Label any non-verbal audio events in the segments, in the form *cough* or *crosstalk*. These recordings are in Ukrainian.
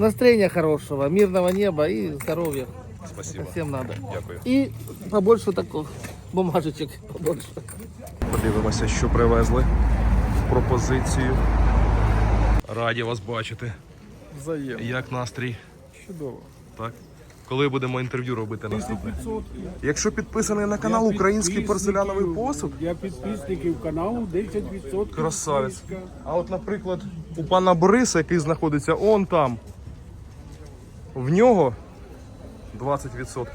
настроения хорошего, мирного неба и здоровья. Спасибо. Всем надо. Дякую. И побольше таких бумажечек, побольше. Подивимося, що привезли в пропозицію. Раді вас бачити. Взаємно. Як настрій? Чудово. Так. Коли будемо інтерв'ю робити наступне? Якщо підписаний на канал Український порцеляновий посуд, Для підписників каналу 10% красавець. А от, наприклад, у пана Бориса, який знаходиться он там, в нього 20%.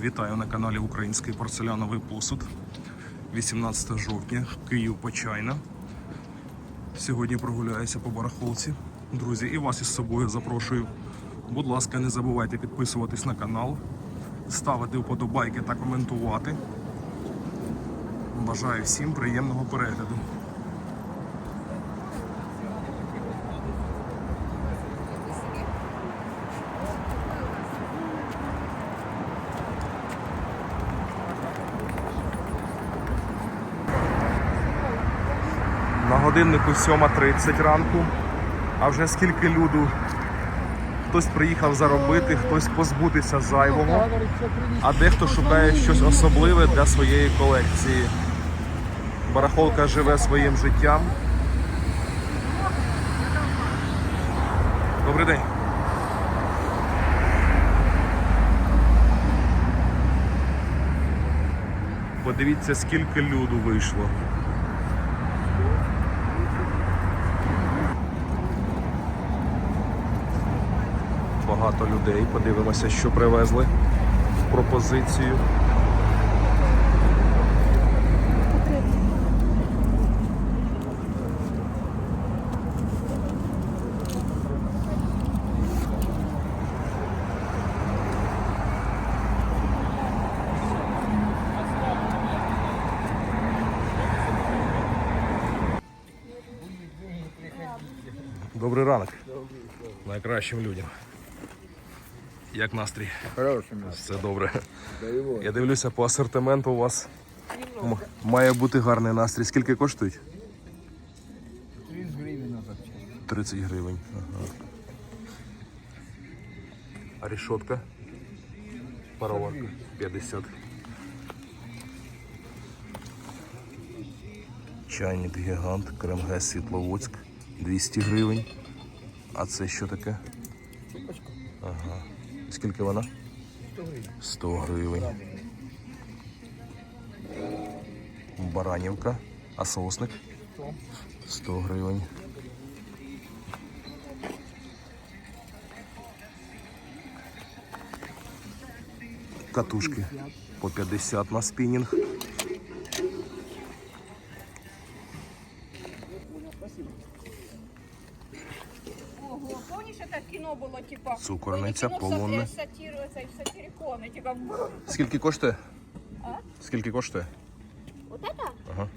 Вітаю на каналі Український порцеляновий посуд. 18 жовтня, Київ Почайна. Сьогодні прогуляюся по барахолці. Друзі, і вас із собою запрошую. Будь ласка, не забувайте підписуватись на канал, ставити вподобайки та коментувати. Бажаю всім приємного перегляду. На годиннику 7.30 ранку. А вже скільки люду. Хтось приїхав заробити, хтось позбутися зайвого, а дехто шукає щось особливе для своєї колекції. Барахолка живе своїм життям. Добрий день. Подивіться, скільки люду вийшло. Багато людей. Подивимося, що привезли в пропозицію. Добрий ранок. Найкращим людям. Як настрій? Хорошими. Все добре. Я дивлюся по асортименту у вас. Має бути гарний настрій. Скільки коштують? 30 гривень на запчасті. 30 гривень. Ага. А рішотка? Пароварка 50. Чайник гігант, Кремге Світловодськ 200 гривень. А це що таке? Ага. Скільки вона? 100 гривень. Баранівка. А соусник? 100 гривень. Катушки по 50 на спінінг. Цукорниця, полонне. Скільки коштує? Скільки коштує? Вот это? Ага.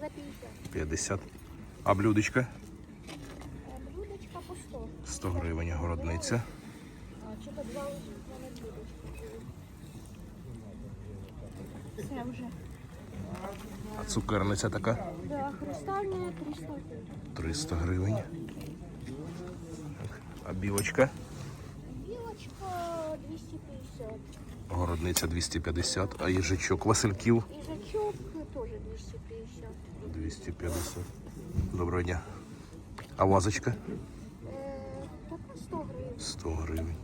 За 50. 50. А блюдечка? А блюдечко по 100. 100 гривень городниця. А что-то два уже вже. А цукерниця така? Да, хрустальная 300 гривен. 300 гривень А білочка? Вилочка 250. Городниця 250, а їжачок Васильків Ижачок тоже 250. 250. Доброго дня. А вазочка? Э, така 100 гривен. 100 гривень.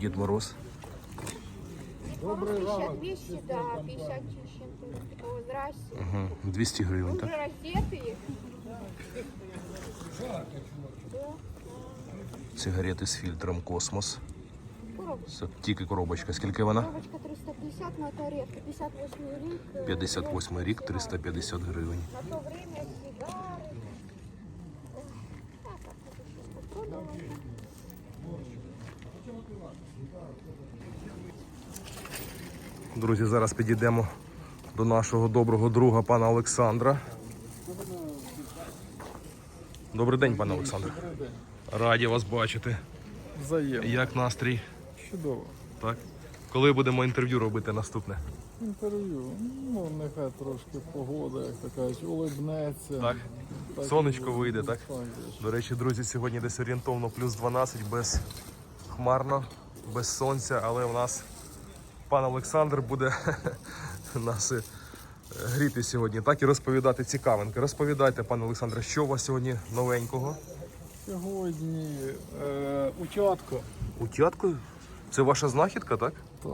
Дід Мороз. Добрый 200, да, 50 с чем-то. О, здрасте. Угу. 200 гривень, так? Уже раздетые. Сигарети з фільтром Космос. Коробочка. Це тільки коробочка. Скільки вона? Коробочка 350, но это редко. 58 рік. э, 58 рік, 350 гривень. На то время сигары. Эх, Так, как это сейчас попробовала. Друзі, зараз підійдемо до нашого доброго друга пана Олександра. Добрий день, пане Олександр. Раді вас бачити. Взаємно. Як настрій? Чудово. Так. Коли будемо інтерв'ю робити наступне? Інтерв'ю. Ну, нехай трошки погода, як то кажуть, улибнеться. Так. Так Сонечко і вийде, так? Так. До речі, друзі, сьогодні десь орієнтовно плюс 12, без хмарно, без сонця, але у нас пан Олександр буде *laughs* нас е, гріти сьогодні, так і розповідати цікавинки. Розповідайте, пане Олександре, що у вас сьогодні новенького? Сьогодні е, учатка. Утятку? Це ваша знахідка, так? Так.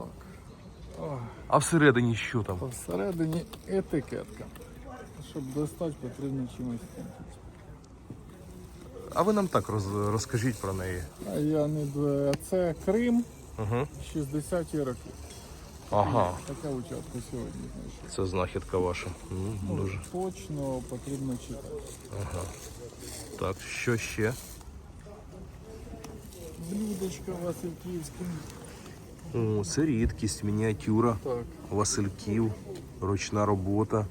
Ох, А всередині що там? а всередині етикетка. Щоб достати, потрібно чимось. А ви нам так роз, розкажіть про неї. А я не д- це Крим, Угу. 60-ті роки. Ага, Така учатка сьогодні знайшов. це знахідка ваша. М, Ну, Дуже. Точно потрібно читати. Так, що ще? Блюдечко Васильківське. О, це рідкість, мініатюра. Так. Васильків, ручна робота.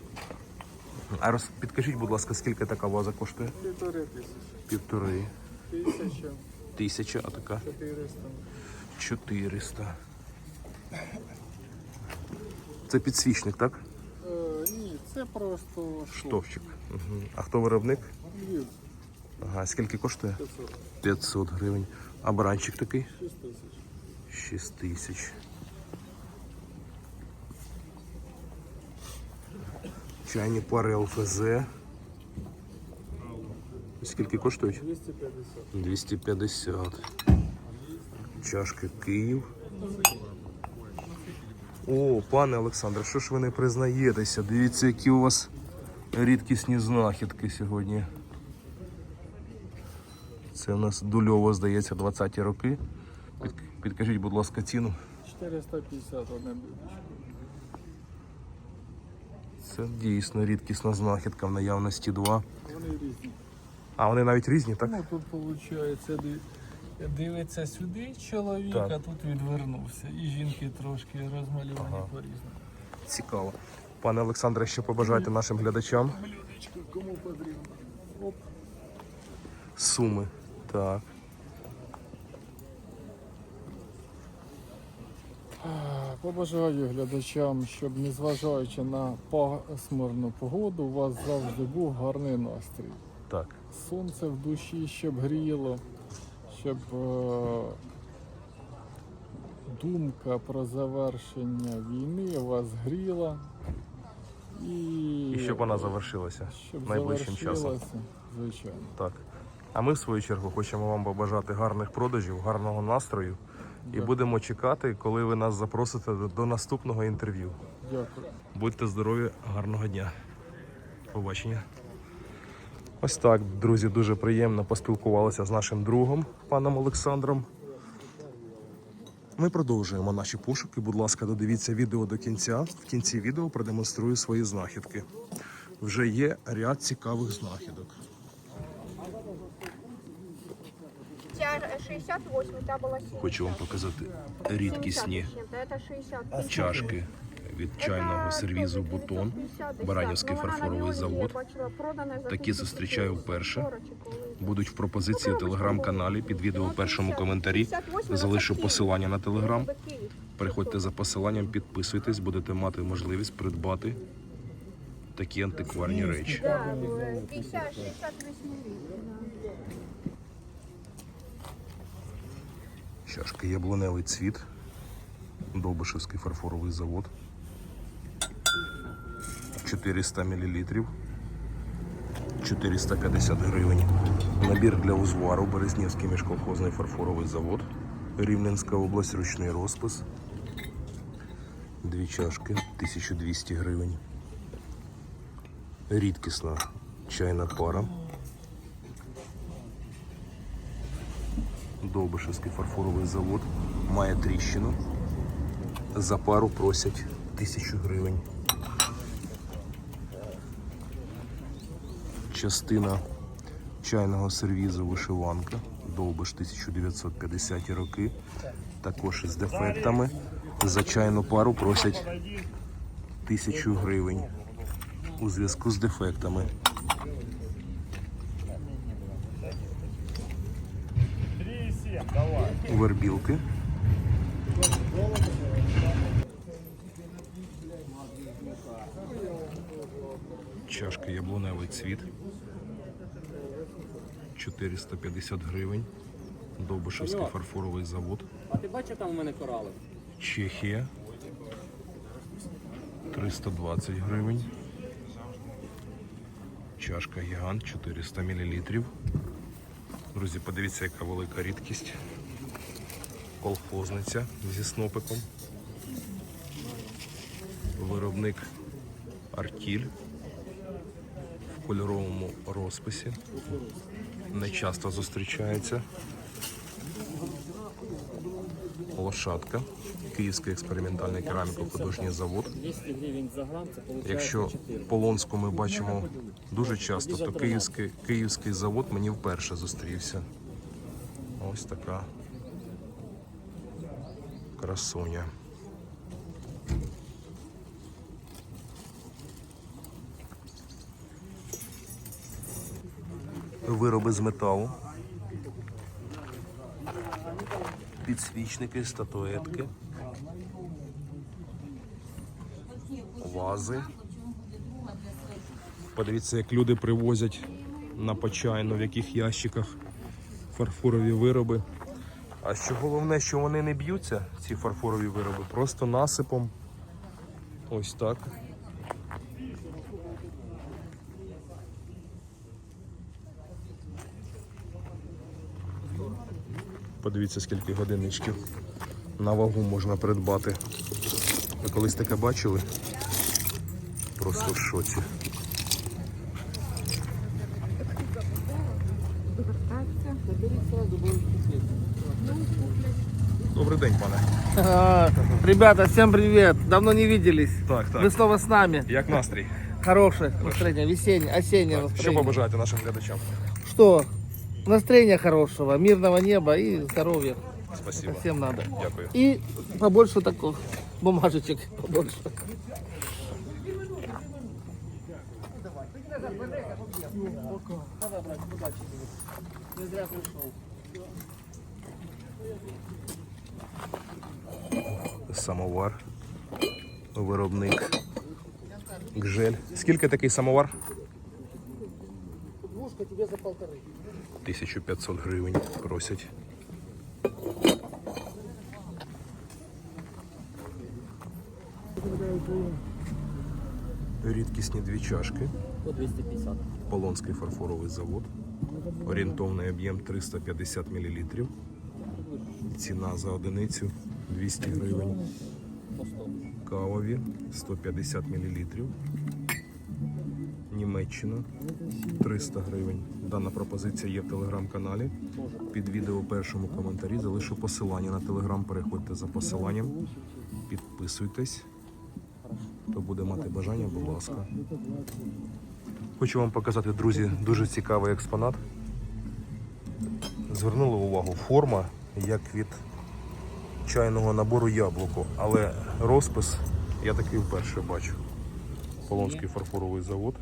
А роз... підкажіть, будь ласка, скільки така ваза коштує? Півтори тисячі. Півтори Тисяча, тисячі, а така 400. 400. Це підсвічник, так? Е, ні, це просто штоф. Штовчик. Угу. А хто виробник? Львів, Ага, скільки коштує? 500. 500 гривень. А баранчик такий? 6 тисяч. 6 тисяч. Чайні пари ЛФЗ. Скільки коштують? 250. 250. Чашки Київ. О, пане Олександре, що ж ви не признаєтеся? Дивіться, які у вас рідкісні знахідки сьогодні. Це у нас дульово, здається, 20-ті роки. Під- Підкажіть, будь ласка, ціну. 450 одне блюдечко. Це дійсно рідкісна знахідка в наявності два. Вони різні. А вони навіть різні, так? Ну тут виходить, дивиться сюди чоловік, Так. а тут відвернувся. І жінки трошки розмалювані по-різному. Цікаво. Пане Олександре, що побажаєте нашим глядачам? Блюдечко, кому потрібно. Оп. Суми. Так. Побажаю глядачам, щоб незважаючи на пасмурну погоду, у вас завжди був гарний настрій. Так. Сонце в душі, щоб гріло, щоб е, думка про завершення війни вас гріла. І, І щоб вона завершилася щоб найближчим часом. завершилася, Звичайно. Так. А ми, в свою чергу, хочемо вам побажати гарних продажів, гарного настрою. І будемо чекати, коли ви нас запросите до- до наступного інтерв'ю. Дякую. Будьте здорові, гарного дня. Побачення. Ось так, друзі, дуже приємно поспілкувалися з нашим другом, паном Олександром. Ми продовжуємо наші пошуки. Будь ласка, додивіться відео до кінця. В кінці відео продемонструю свої знахідки. Вже є ряд цікавих знахідок. 68, та була 70. Хочу вам показати рідкісні 70 це 60. чашки від чайного сервізу Бутон. Баранівський фарфоровий завод. Такі зустрічаю вперше. Будуть в пропозиції у телеграм-каналі під відео в першому коментарі. Залишу посилання на телеграм. Переходьте за посиланням, підписуйтесь, будете мати можливість придбати такі антикварні речі. Да, 50, 68 рік. Чашка яблуневий цвіт. Довбишевський фарфоровий завод. 400 мл. 450 гривень. Набір для узвару Березнівський міжколхозний фарфоровий завод. Рівненська область, ручний розпис. Дві чашки 1200 гривень. Рідкісна чайна пара. Довбишевський фарфоровий завод має тріщину. За пару просять тисячу гривень. Частина чайного сервізу вишиванка. Довбиш 1950 роки. Також із дефектами. За чайну пару просять тисячу гривень у зв'язку з дефектами. Вербілки. Чашка яблуневий цвіт. 450 гривень. Довбишевський фарфоровий завод. А ти бачиш, там у мене корали? Чехія 320 гривень. Чашка гігант 400 мл. Друзі, подивіться, яка велика рідкість. Колхозниця зі снопиком. Виробник Артіль в кольоровому розписі. Не часто зустрічається. Лошадка, Київський експериментальний кераміко-художній завод. 200 гривень за грам, це виходить Якщо Полонську ми бачимо дуже часто, то київський, київський завод мені вперше зустрівся. Ось така красуня. Вироби з металу. Підсвічники, статуетки. вази. Подивіться, як люди привозять на почайну, в яких ящиках фарфорові вироби. А що головне, що вони не б'ються, ці фарфорові вироби, просто насипом. Ось так. Подивіться, скільки годинничків на вагу можна придбати. Ви колись таке бачили? Просто в шоці. Добрий день, пане. А, Ребята, всем привет! Давно не виделись. Так, так. Вы снова с нами. Як настрій? Хорошее настроение, весеннее, осеннее Що настроение. побажаєте нашим глядачам? Что? Настроения хорошего, мирного неба и здоровья. Спасибо. Всем надо. Дякую. И побольше таких бумажечек, побольше. Не зря пришел. Самовар. Виробник. Гжель. Скільки такий самовар? Двушка тебе за полторы. 1500 гривень просять. Рідкісні дві чашки. По 250. Полонський фарфоровий завод. Орієнтовний об'єм 350 мл. Ціна за одиницю 200 гривень. Кавові 150 мл. Німеччина 300 гривень. Дана пропозиція є в телеграм-каналі. Під відео у першому коментарі залишу посилання на телеграм. Переходьте за посиланням, підписуйтесь. Хто буде мати бажання, будь ласка. Хочу вам показати, друзі, дуже цікавий експонат. Звернули увагу форма, як від чайного набору яблуко, але розпис я такий вперше бачу. Полонський фарфоровий завод.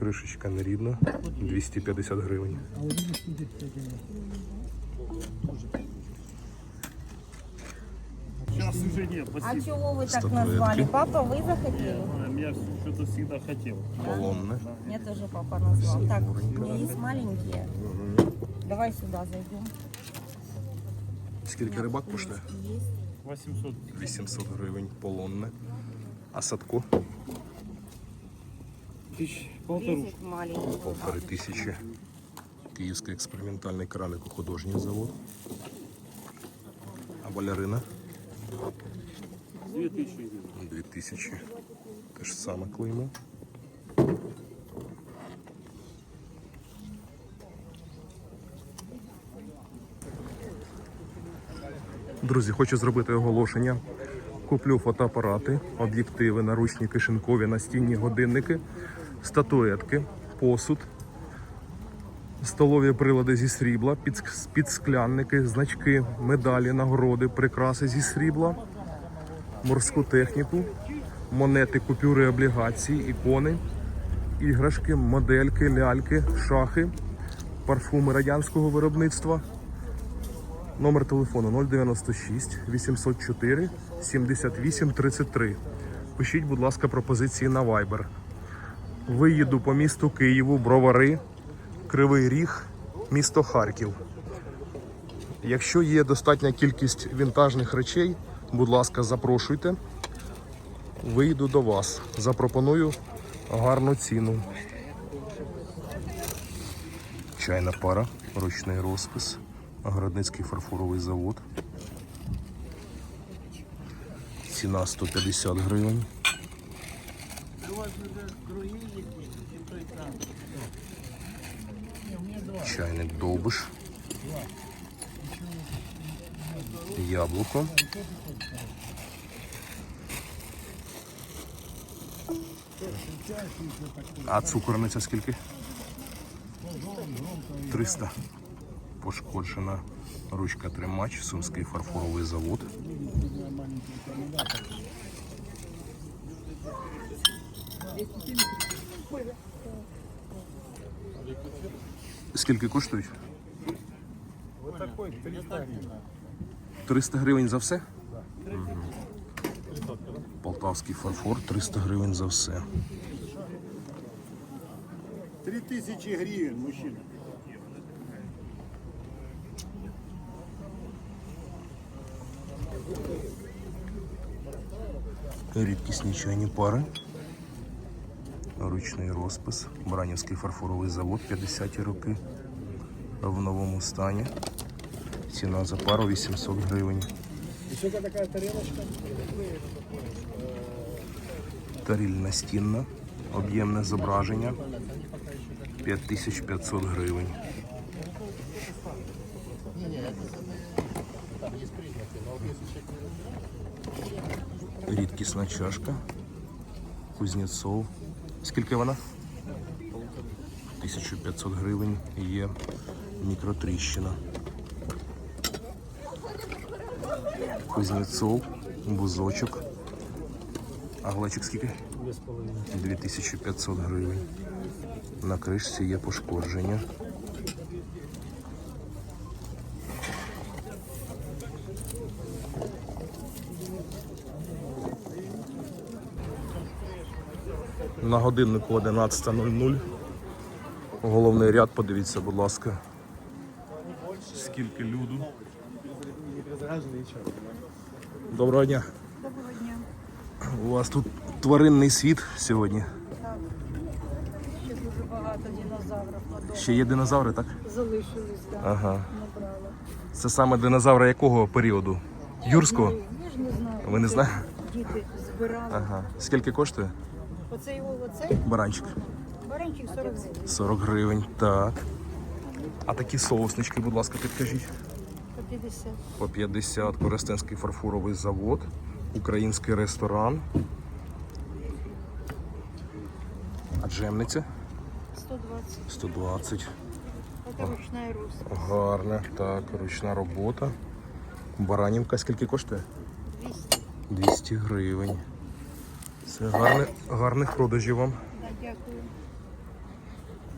Кришечка нерідна, 250 гривень. Сейчас уже нет, А спасибо. чего вы так Статуэтки. назвали? Папа, вы захотели? Я что-то всегда хотел. Полонне. Меня тоже папа назвал. Так, есть маленькие. Давай сюда зайдем. Скільки рибак коштує? Есть. 800. 800 гривень полонне. А садко Полторушки. 10 маленьких. полтори тисячі. Київський експериментальний кераміко-художній завод. А балерина 2000 гривен. 2000. Те ж саме клеймо. Друзі, хочу зробити оголошення. Куплю фотоапарати, об'єктиви, наручні кишенькові, настінні годинники, статуетки, посуд, столові прилади зі срібла, підсклянники, значки, медалі, нагороди, прикраси зі срібла морську техніку, монети, купюри, облігації, ікони, іграшки, модельки, ляльки, шахи, парфуми радянського виробництва, Номер телефону 096 804 78 33. Пишіть, будь ласка, пропозиції на Viber. Виїду по місту Києву, Бровари, Кривий Ріг, місто Харків. Якщо є достатня кількість вінтажних речей, будь ласка, запрошуйте. Вийду до вас. Запропоную гарну ціну. Чайна пара, ручний розпис, Городницький фарфоровий завод. Ціна 150 гривень. Чайник довбиш. Яблуко. А цукорниця скільки? 300. Пошкоджена ручка тримач, Сумський фарфоровий завод. Скільки коштують? 300 гривень за все? Мгм. Полтавський фарфор 300 гривень за все. Три тысячи гривен, мужчина. Рідкісні чайні пари. Ручний розпис. Бранівський фарфоровий завод 50-ті роки. В новому стані. Ціна за пару 800 гривень. Таріль настінна. Об'ємне зображення. 5500 гривень. Рідкісна чашка. Кузнєцов. Скільки вона? 1500 гривень є мікротріщина. Кузнецов, бузочок. А глечик скільки? 2500 гривень. На кришці є пошкодження. На годиннику 11.00. Головний ряд, подивіться, будь ласка. Скільки люду. Доброго дня. Доброго дня. У вас тут тваринний світ сьогодні. Ще дуже багато динозаврів. Ще є динозаври, так? Залишились, так. Ага. Набрала. Це саме динозаври якого періоду? Юрського? Ну, Я ж не знаю. Ви не знаєте? Діти збирали. Ага. Скільки коштує? Його, оцей Баранчик. баранчик 40 гривень. 40 гривень. Так. А такі соуснички, будь ласка, підкажіть. По 50. По 50 Коростенський фарфоровий завод, український ресторан. А джемниця 120. 120. Це ручна русь. Гарна, так, ручна робота. Баранівка скільки коштує? 200. 200 гривень. Це гарне, гарних продажів вам. Да, дякую.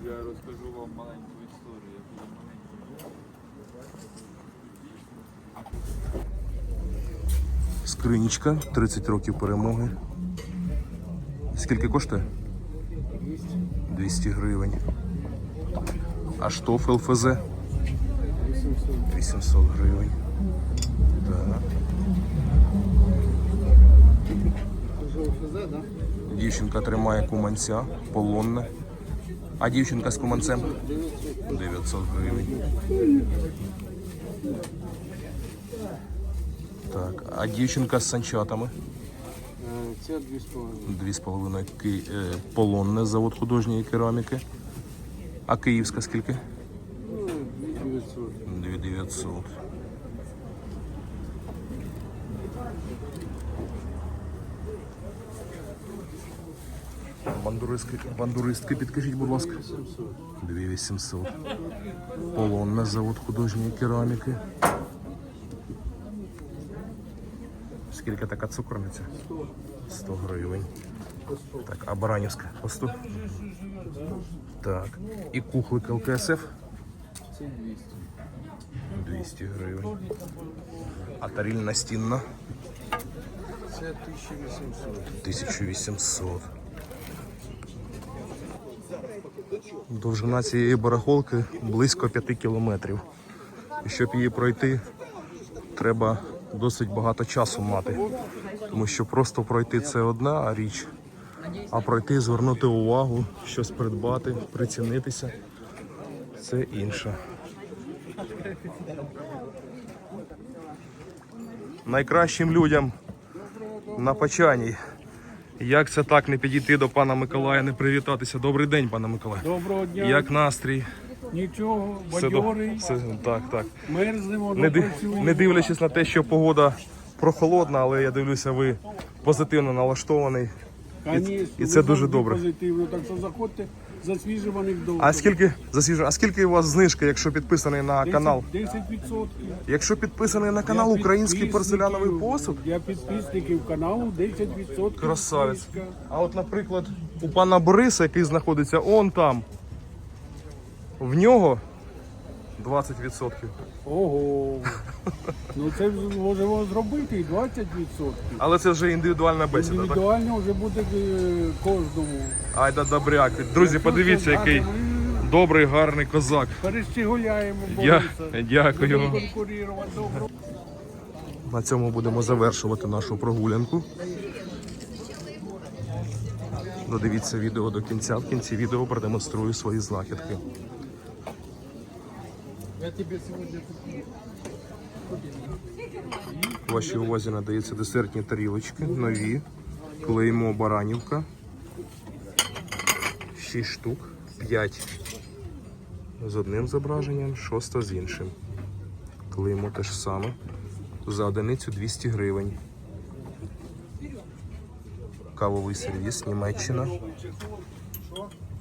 Я розкажу вам маленьку історію. Я була. Скринічка, 30 років перемоги. Скільки коштує? 200 гривень. А штоф ЛФЗ? 800 гривень. Так. Дівчинка тримає куманця, полонне. А дівчинка з куманцем? 900 гривень. Так, а дівчинка з санчатами? Це дві сторони. Дві з половиною Ки... е, полонне завод художньої кераміки. А київська скільки? Ну, 900. 2900. Бандуристки, бандуристки, підкажіть, будь ласка. 2800. Полонне завод художньої кераміки. Скільки така цукорниця? 100 гривень. Так, а Баранівська по 100? Так. І кухлик ЛКСФ? Це 200. 200 гривень. А таріль настінна? Це 1800. 1800. Довжина цієї барахолки близько 5 кілометрів. І щоб її пройти, треба досить багато часу мати. Тому що просто пройти це одна річ, а пройти, звернути увагу, щось придбати, прицінитися це інша. Найкращим людям на Почаній. Як це так не підійти до пана Миколая, не привітатися? Добрий день, пане Миколай. Доброго дня. Як настрій? Нічого, Все бадьорий, все- так, так. мерзнемо, Не, ди- не дивлячись на те, що погода прохолодна, але я дивлюся, ви позитивно налаштований. Конечно, і ви це дуже завжди добре. Позитивно, так що заходьте за свіжим. А скільки засвіжу, а скільки у вас знижка, якщо підписаний на канал? 10%. Якщо підписаний на канал Для Український порцеляновий посуд, Для підписників каналу 10% красавець. знижка. А от, наприклад, у пана Бориса, який знаходиться он там, в нього 20%. Ого. Ну це можемо зробити і 20%. Але це вже індивідуальна бесіда, так? Індивідуально вже буде е, кожному. Айда добряк. Друзі, подивіться, який добрий, гарний козак. перещеголяємо Я дякую. Будемо конкурувати добро. На цьому будемо завершувати нашу прогулянку. Додивіться відео до кінця. В кінці відео продемонструю свої знахідки. Я тебе сьогодні куплю. Вашій увазі надаються десертні тарілочки, нові, клеймо баранівка. 6 штук, 5 з одним зображенням, 6 з іншим. Клеймо те ж саме. За одиницю 200 гривень. Кавовий сервіс, Німеччина.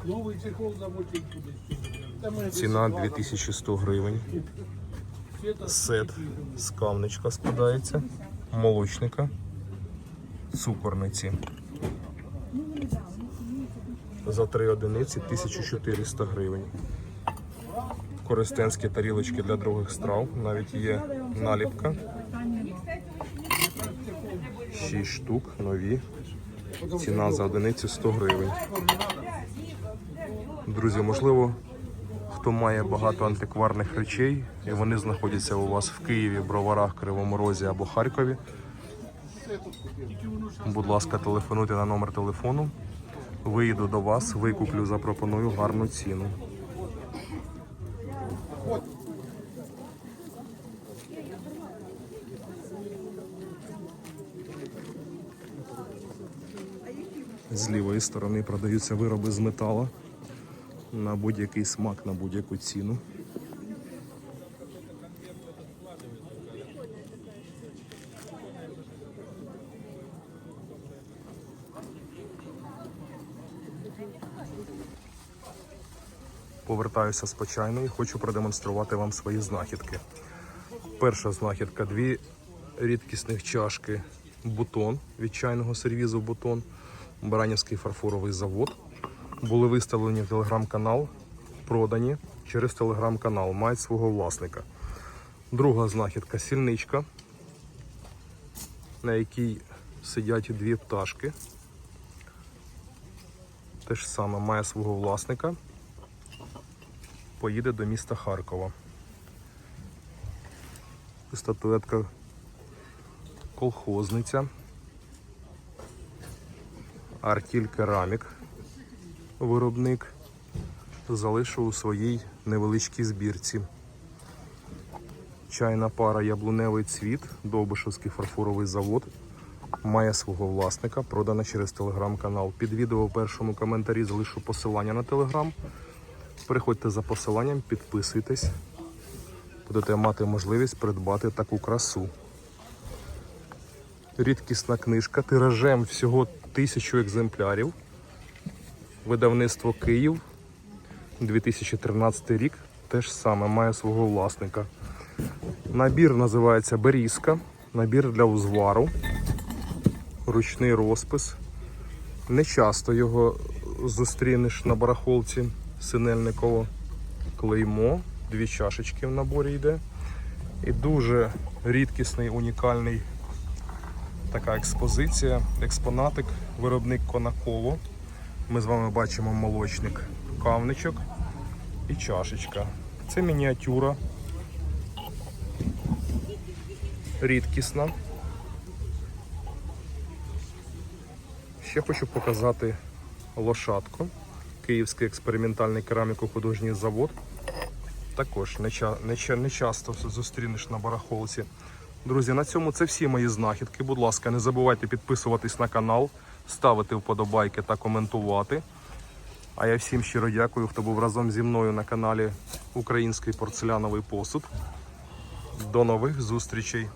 Новий чехол замочить буде. Ціна 2100 гривень. Сет з кавничка складається, молочника, цукорниці. За три одиниці 1400 гривень. Користенські тарілочки для других страв. Навіть є наліпка. 6 штук, нові. Ціна за одиницю 100 гривень. Друзі, можливо, хто має багато антикварних речей, і вони знаходяться у вас в Києві, Броварах, Кривому Розі або Харкові. Будь ласка, телефонуйте на номер телефону. Виїду до вас, викуплю, запропоную гарну ціну. З лівої сторони продаються вироби з металу на будь-який смак, на будь-яку ціну. Повертаюся з почайної, хочу продемонструвати вам свої знахідки. Перша знахідка дві рідкісних чашки бутон від чайного сервізу бутон, Баранівський фарфоровий завод. Були виставлені в телеграм-канал, продані через телеграм-канал, мають свого власника. Друга знахідка сільничка, на якій сидять дві пташки. Те ж саме має свого власника. Поїде до міста Харкова. Статуетка колхозниця. Артіль Керамік виробник залишив у своїй невеличкій збірці. Чайна пара Яблуневий цвіт, Довбишевський фарфоровий завод. Має свого власника, продана через телеграм-канал. Під відео в першому коментарі залишу посилання на телеграм. Переходьте за посиланням, підписуйтесь. Будете мати можливість придбати таку красу. Рідкісна книжка тиражем всього тисячу екземплярів. Видавництво Київ 2013 рік теж саме має свого власника. Набір називається Берізка, набір для узвару, ручний розпис. Не часто його зустрінеш на барахолці Синельниково. Клеймо, дві чашечки в наборі йде. І дуже рідкісний, унікальний така експозиція, експонатик, виробник Конаково. Ми з вами бачимо молочник кавничок і чашечка. Це мініатюра. Рідкісна. Ще хочу показати лошадку. Київський експериментальний кераміко-художній завод. Також не, ча- не, ча- не часто зустрінеш на барахолці. Друзі, на цьому це всі мої знахідки. Будь ласка, не забувайте підписуватись на канал, ставити вподобайки та коментувати. А я всім щиро дякую, хто був разом зі мною на каналі Український порцеляновий посуд. До нових зустрічей!